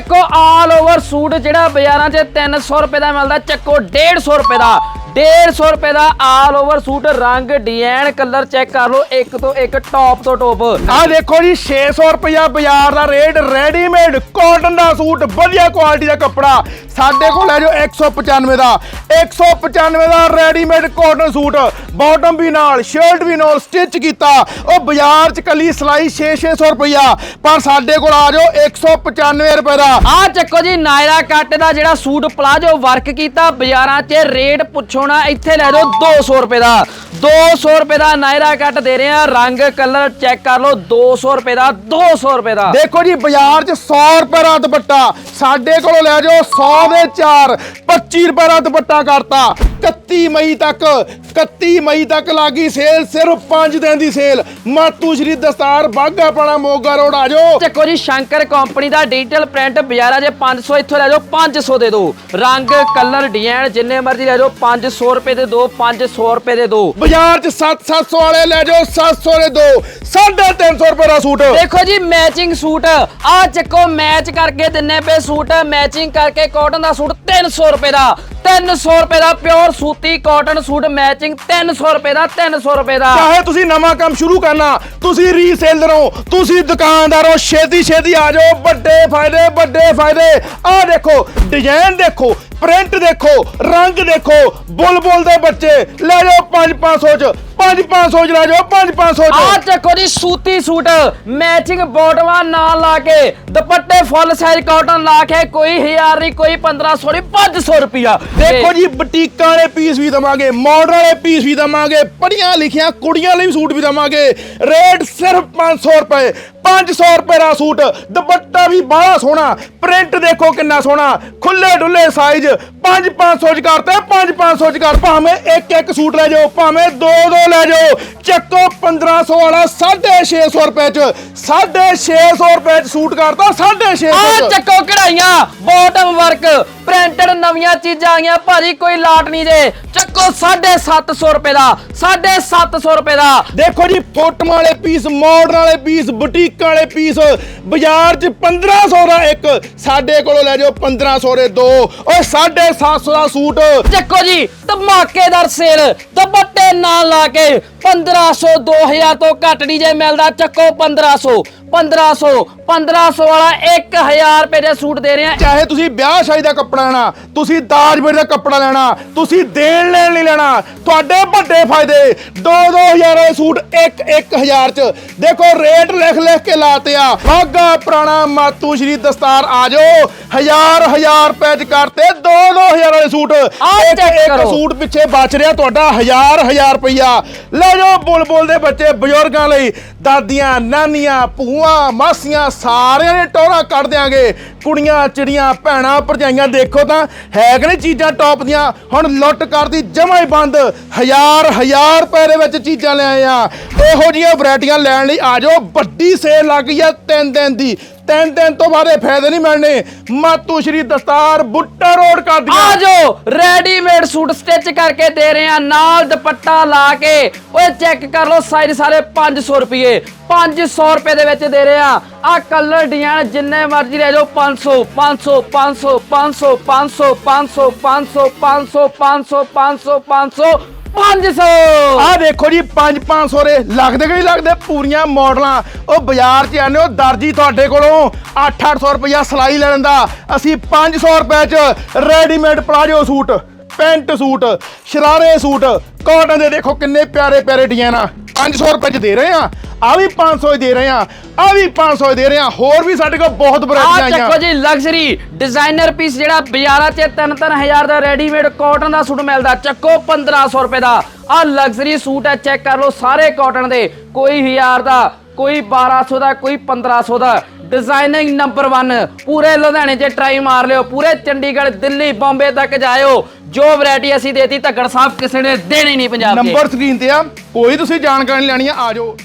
ਚੱਕੋ ਆਲ over suit ਜਿਹੜਾ ਬਾਜ਼ਾਰਾਂ 'ਚ 300 ਰੁਪਏ ਦਾ ਮਿਲਦਾ, ਚੱਕੋ 150 ਰੁਪਏ ਦਾ। 150 ਰੁਪਏ ਦਾ ਆਲ ਓਵਰ ਸੂਟ ਰੰਗ ਡਿਜ਼ਾਈਨ ਕਲਰ ਚੈੱਕ ਕਰ ਲਓ ਇੱਕ ਤੋਂ ਇੱਕ ਟੌਪ ਤੋਂ ਟੌਪ ਆ ਦੇਖੋ ਜੀ 600 ਰੁਪਇਆ ਬਾਜ਼ਾਰ ਦਾ ਰੇਟ ਰੈਡੀਮੇਡ ਕਾਟਨ ਦਾ ਸੂਟ ਵਧੀਆ ਕੁਆਲਿਟੀ ਦਾ ਕੱਪੜਾ। ਸਾਡੇ ਕੋਲ ਹੈ ਜੋ 195 ਦਾ। 195 ਦਾ ਰੈਡੀਮੇਡ ਕਾਟਨ ਸੂਟ। ਬਾਟਮ ਵੀ ਨਾਲ ਸ਼ਰਟ ਵੀ ਨਾਲ ਸਟਿਚ ਕੀਤਾ। ਉਹ ਬਾਜ਼ਾਰ 'ਚ ਕੱਲੀ ਸਿਲਾਈ 6-600 ਰੁਪਇਆ। ਪਰ ਸਾਡੇ ਕੋਲ ਆ ਜਾਓ 195 ਰੁਪਏ ਦਾ। ਆ ਚੱਕੋ ਜੀ ਨਾਇਰਾ ਕੱਟ ਦਾ ਜਿਹੜਾ ਸੂਟ ਪਲਾਜੋ ਵਰਕ ਕੀਤਾ ਬਾਜ਼ਾਰਾਂ 'ਚ ਰੇਟ ਪੁੱਛੋ ਨਾ ਇੱਥੇ ਲੈ ਜਾਓ 200 ਰੁਪਏ ਦਾ। 200 ਰੁਪਏ ਦਾ ਨਾਇਰਾ ਕੱਟ ਦੇ ਰਹੇ ਆ ਰੰਗ, ਕਲਰ ਚੈੱਕ ਕਰ ਲਓ 200 ਰੁਪਏ ਦਾ 200 ਰੁਪਏ ਦਾ। ਦੇਖੋ ਜੀ, ਬਾਜ਼ਾਰ 'ਚ 100 ਰੁਪਏ ਦਾ ਦੁਪੱਟਾ। ਸਾਡੇ ਕੋਲੋਂ ਲੈ ਜਾਓ 100 ਦੇ 4 25 ਰੁਪਏ ਦਾ ਦੁਪੱਟਾ ਕਰਤਾ। 31 ਮਈ ਤੱਕ 31 ਮਈ ਤੱਕ ਲੱਗੀ ਸੇਲ ਸਿਰਫ 5 ਦਿਨ ਦੀ ਸੇਲ। ਮਾਤੂ ਸ਼੍ਰੀ ਦਸਤਾਰ ਬਾਗਾ ਪਾਣਾ ਮੋਗਾ ਰੋਡ ਆ ਜਾਓ। ਚੱਕੋ ਜੀ ਸ਼ੰਕਰ ਕੰਪਨੀ ਦਾ ਡਿਜੀਟਲ ਪ੍ਰਿੰਟ ਬਾਜ਼ਾਰਾਂ 'ਚ 500 ਇੱਥੋਂ ਲੈ ਜਾਓ 500 ਦੇ ਦਿਓ ਰੰਗ ਕਲਰ ਡਿਜ਼ਾਈਨ ਜਿੰਨੇ ਮਰਜ਼ੀ ਲੈ ਜਾਓ 500 ਰੁਪਏ ਦੇ ਦਿਓ 500 ਰੁਪਏ ਦੇ ਦਿਓ ਬਾਜ਼ਾਰ 'ਚ 7-700 ਵਾਲੇ ਲੈ ਜਾਓ 700 ਦੇ ਦੋ। 350 ਰੁਪਏ ਦਾ ਸੂਟ। ਦੇਖੋ ਜੀ ਮੈਚਿੰਗ ਸੂਟ। ਆ ਚੱਕੋ ਮੈਚ ਕਰਕੇ ਦਿੰਨੇ ਪਏ ਸੂਟ। ਮੈਚਿੰਗ ਕਰਕੇ ਕਾਟਨ ਦਾ ਸੂਟ 300 ਰੁਪਏ ਦਾ। 300 ਰੁਪਏ ਦਾ ਪਿਓਰ ਸੂਤੀ ਕਾਟਨ ਸੂਟ ਮੈਚਿੰਗ 300 ਰੁਪਏ ਦਾ 300 ਰੁਪਏ ਦਾ। ਚਾਹੇ ਤੁਸੀਂ ਨਵਾਂ ਕੰਮ ਸ਼ੁਰੂ ਕਰਨਾ, ਤੁਸੀਂ ਰੀਸੇਲਰ ਹੋ, ਤੁਸੀਂ ਦੁਕਾਨਦਾਰ ਹੋ ਛੇਤੀ ਛੇਤੀ ਆ ਜਾਓ। ਵੱਡੇ ਫਾਇਦੇ ਵੱਡੇ ਫਾਇਦੇ। ਆਹ ਦੇਖੋ ਡਿਜ਼ਾਈਨ ਦੇਖੋ ਪ੍ਰਿੰਟ ਦੇਖੋ ਰੰਗ ਦੇਖੋ ਬੁਲਬੁਲ ਦੇ ਬੱਚੇ ਲੈ ਜਾਓ 5 500 ਚ 5 500 ਚ ਲੈ ਜਾਓ 5 500 ਆ ਚ ਚੱਕੋ ਜੀ ਸੂਤੀ ਸੂਟ ਮੈਚਿੰਗ ਬਾਟਮਾਂ ਨਾਲ ਲਾ ਕੇ ਦੁਪੱਟੇ ਫੁੱਲ ਸਾਈਜ਼ ਕਾਟਨ ਲਾ ਕੇ ਕੋਈ 1000 ਨਹੀਂ ਕੋਈ 1500 ਨਹੀਂ 500 ਰੁਪਿਆ ਦੇਖੋ ਜੀ ਬੁਟੀਕਾਂ ਵਾਲੇ ਪੀਸ ਵੀ ਦਵਾਂਗੇ ਮਾਡਲ ਵਾਲੇ ਪੀਸ ਵੀ ਦਵਾਂਗੇ ਪੜੀਆਂ ਲਿਖੀਆਂ ਕੁੜੀਆਂ ਲਈ ਵੀ ਸੂਟ ਵੀ ਦਵਾਂਗੇ। ਰੇਟ ਸਿਰਫ 500 ਰੁਪਏ 500 ਰੁਪਏ ਦਾ ਸੂਟ ਦੁਪੱਟਾ ਵੀ ਬੜਾ ਸੋਹਣਾ ਪ੍ਰਿੰਟ ਦੇਖੋ ਕਿੰਨਾ ਸੋਹਣਾ ਖੁੱਲੇ ਡੁੱਲੇ ਸਾਈਜ਼ 5 500 ਚ ਕਰਤੇ 5 500 ਚ ਕਰ ਭਾਵੇਂ ਇੱਕ ਇੱਕ ਸੂਟ ਲੈ ਜਾਓ ਭਾਵੇਂ ਦੋ ਦੋ ਲੈ ਜਾਓ ਚੱਕੋ 1500 ਵਾਲਾ 650 ਰੁਪਏ ਚ 650 ਰੁਪਏ ਚ ਸੂਟ ਕਰਤਾ 650 ਆ ਚੱਕੋ ਕਢਾਈਆਂ ਬਾਟਮ ਵਰਕ ਪ੍ਰਿੰਟਡ ਨਵੀਆਂ ਚੀਜ਼ਾਂ ਆਈਆਂ ਭਾਜੀ ਕੋਈ ਲਾਟ ਨਹੀਂ ਜੇ। ਚੱਕੋ 750 ਰੁਪਏ ਦਾ 750 ਰੁਪਏ ਦਾ। ਦੇਖੋ ਜੀ ਫੋਟੋਆਂ ਵਾਲੇ ਪੀਸ ਮਾਡਰਨ ਵਾਲੇ ਪੀਸ ਬੁਟੀਕਾਂ ਵਾਲੇ ਪੀਸ ਬਾਜ਼ਾਰ 'ਚ 1500 ਦਾ ਇੱਕ ਸਾਡੇ ਕੋਲੋਂ ਲੈ ਜਾਓ 1500 ਦੇ ਦੋ। ਓਏ 750 ਦਾ ਸੂਟ। ਚੱਕੋ ਜੀ, ਧਮਾਕੇਦਾਰ ਸੇਲ ਦੁਪੱਟੇ ਨਾਲ ਲਾ ਕੇ 1500 2000 ਤੋਂ ਘੱਟ ਨਹੀਂ ਜੇ ਮਿਲਦਾ। ਚੱਕੋ 1500 1500 1500 ਵਾਲਾ 1000 ਰੁਪਏ ਦੇ ਸੂਟ ਦੇ ਰਹੇ। ਆ ਚਾਹੇ ਤੁਸੀਂ ਵਿਆਹ ਸ਼ਾਦੀ ਦਾ ਕੱਪੜਾ ਲੈਣਾ ਤੁਸੀਂ ਦਾਜ ਵੇਲੇ ਦਾ ਕੱਪੜਾ ਲੈਣਾ ਤੁਸੀਂ ਦੇਣ ਲੈਣ ਲਈ ਲੈਣਾ ਤੁਹਾਡੇ ਵੱਡੇ ਫਾਇਦੇ। 2-2000 ਵਾਲੇ ਸੂਟ 1-1000 ਚ। ਦੇਖੋ ਰੇਟ ਲਿਖ ਲਿਖ ਕੇ ਲਾਤੇ ਆ। ਵਾਗਾ ਪੁਰਾਣਾ ਮਾਤੂ ਸ਼੍ਰੀ ਦਸਤਾਰ ਆ ਜਾਓ। ਹਜ਼ਾਰ ਹਜ਼ਾਰ ਰੁਪਏ ਚ ਕਰਤੇ 2-2000 ਵਾਲੇ ਸੂਟ। ਇੱਕ check ਇੱਕ ਕਰੋ। ਸੂਟ ਪਿੱਛੇ ਬਚ ਰਿਹਾ ਤੁਹਾਡਾ ਹਜ਼ਾਰ ਹਜ਼ਾਰ ਰੁਪਈਆ। ਲੈ ਜਾਓ ਬੁਲਬੁਲ ਦੇ ਬੱਚੇ ਬਜ਼ੁਰਗਾਂ ਲਈ ਦਾਦੀਆਂ ਨਾਨੀਆਂ ਭੂਆ ਮਾਸੀਆਂ ਸਾਰਿਆਂ ਦੇ ਟੋਰਾ ਕੱਢ ਦਿਆਂਗੇ। ਕੁੜੀਆਂ, ਚਿੜੀਆਂ, ਭੈਣਾਂ, ਭਰਜਾਈਆਂ ਦੇਖੋ ਤਾਂ ਹੈ ਕਿ ਨਹੀਂ ਚੀਜ਼ਾਂ ਟੌਪ ਦੀਆਂ। ਹੁਣ ਲੁੱਟ ਕਰਦੀ ਜਮਾ ਹੀ ਬੰਦ। ਹਜ਼ਾਰ ਹਜ਼ਾਰ ਰੁਪਏ ਦੇ ਵਿੱਚ ਚੀਜ਼ਾਂ ਲੈ ਆਏ ਆ। ਇਹੋ ਜਿਹੀਆਂ ਵੈਰਾਈਟੀਆਂ ਲੈਣ ਲਈ ਆ ਜਾਓ। ਵੱਡੀ ਸੇਲ ਲੱਗ ਗਈ ਆ ਤਿੰਨ ਦਿਨ ਦੀ। ਤਿੰਨ ਦਿਨ ਤੋਂ ਬਾਅਦ ਇਹ ਫਾਇਦੇ ਨਹੀਂ ਮਿਲਣੇ ਮਾਤੂ ਸ਼੍ਰੀ ਦਸਤਾਰ ਬੁੱਟਾ ਰੋਡ ਕਰ ਆ ਦੀਆਂ ਰੈਡੀਮੇਡ ਸੂਟ ਸਟਿਚ ਕਰਕੇ ਦੇ ਰਹੇ ਆ ਨਾਲ ਦੁਪੱਟਾ ਲਾ ਕੇ ਓਏ ਚੈੱਕ ਕਰ ਲਓ ਸਾਈਜ਼ ਸਾਰੇ 500 ਰੁਪਏ 500 ਰੁਪਏ ਦੇ ਵਿੱਚ ਦੇ ਰਹੇ ਆ ਆ ਕਲਰ ਡਿਜ਼ਾਈਨ ਜਿੰਨੇ ਮਰਜ਼ੀ ਲੈ ਜਾਓ 500 500 500 500 500 500 500 500 500 500 500 500 ਆਹ ਦੇਖੋ ਜੀ 5-500 ਦੇ ਲੱਗਦੇ ਕਿ ਨਹੀਂ ਲੱਗਦੇ? ਪੂਰੀਆਂ ਮਾਡਲਾਂ। ਉਹ ਬਾਜ਼ਾਰ 'ਚ ਆਨੇ ਉਹ ਦਰਜੀ ਤੁਹਾਡੇ ਕੋਲੋਂ 8-800 ਰੁਪਇਆ ਸਲਾਈ ਲੈ ਲੈਂਦਾ। ਅਸੀਂ 500 ਰੁਪਏ 'ਚ readymade palazzo suit, pant suit, ਸ਼ਰਾਰੇ suit cotton ਦੇ ਦੇਖੋ ਕਿੰਨੇ ਪਿਆਰੇ ਪਿਆਰੇ ਡਿਜ਼ਾਈਨ ਆ 500 ਰੁਪਏ 'ਚ ਦੇ ਰਹੇ ਆ। ਆ ਵੀ 500 ਹੀ ਦੇ ਰਹੇ ਆ ਆ ਵੀ 500 ਹੀ ਦੇ ਰਹੇ ਆ ਹੋਰ ਵੀ ਸਾਡੇ ਕੋਲ ਬਹੁਤ ਆ ਵੈਰਾਈਟੀਆਂ ਆਈਆਂ। ਚੱਕੋ ਜੀ ਲਗਜ਼ਰੀ ਡਿਜ਼ਾਈਨਰ ਪੀਸ ਜਿਹੜਾ ਬਾਜ਼ਾਰਾਂ 'ਚ 3-3000 ਦਾ ਰੈਡੀਮੇਡ ਕਾਟਨ ਦਾ ਸੂਟ ਮਿਲਦਾ ਚੱਕੋ 1500 ਰੁਪਏ ਦਾ। ਆ ਲਗਜ਼ਰੀ ਸੂਟ ਹੈ ਚੈੱਕ ਕਰ ਲਓ ਸਾਰੇ ਕਾਟਨ ਦੇ ਕੋਈ 1000 ਦਾ ਕੋਈ 1200 ਦਾ ਕੋਈ 1500 ਦਾ। ਡਿਜ਼ਾਈਨਿੰਗ ਨੰਬਰ 1 ਪੂਰੇ ਲੁਧਿਆਣੇ 'ਚ ਟਰਾਈ ਮਾਰ ਲਿਓ ਪੂਰੇ ਚੰਡੀਗੜ੍ਹ ਦਿੱਲੀ ਬੰਬੇ ਤੱਕ ਜਾਇਓ। ਜੋ ਵੈਰਾਈਟੀ ਅਸੀਂ ਦੇਤੀ ਧੱਗੜ ਸਾਹਿਬ ਕਿਸੇ ਨੇ ਦੇਣੀ ਨਹੀਂ ਪੰਜਾਬ 'ਚ। ਨੰਬਰ ਸਕਰੀਨ ਤੇ ਆ ਕੋਈ ਤੁਸੀਂ ਜਾਣਕਾਰੀ ਲੈਣੀ ਆ ਆ ਜਾਓ।